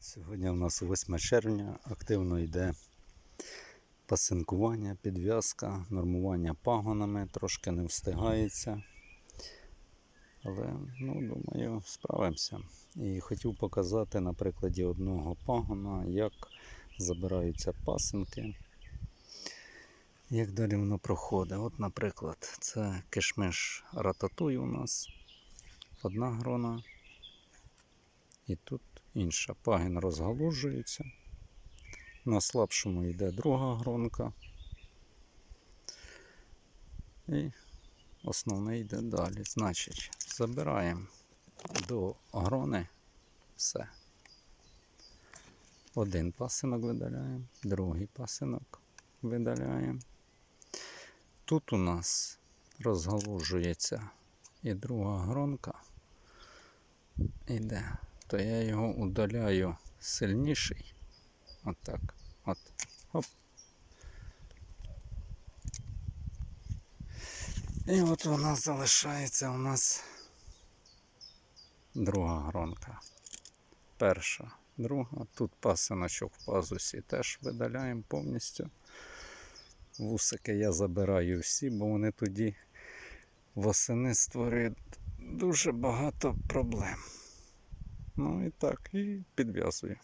Сьогодні у нас 8 червня, активно йде пасинкування, підв'язка, нормування пагонами, трошки не встигається. Але, ну, думаю, справимося. І хотів показати на прикладі одного пагона, як забираються пасинки, як далі воно проходить. От, наприклад, це кишмиш рататуй у нас. Одна грона. І тут інша. Пагін розгалужується. На слабшому йде друга гронка. І основний йде далі. Значить, забираємо до грони все. Один пасинок видаляємо, другий пасинок видаляємо. Тут у нас розгалужується і друга гронка йде, то я його удаляю сильніший. Отак. От. Оп. І от вона залишається у нас друга гронка. Перша, друга. Тут пасиночок в пазусі теж видаляємо повністю. Вусики я забираю всі, бо вони тоді восени створюють дуже багато проблем. Ну і так, і підв'язую.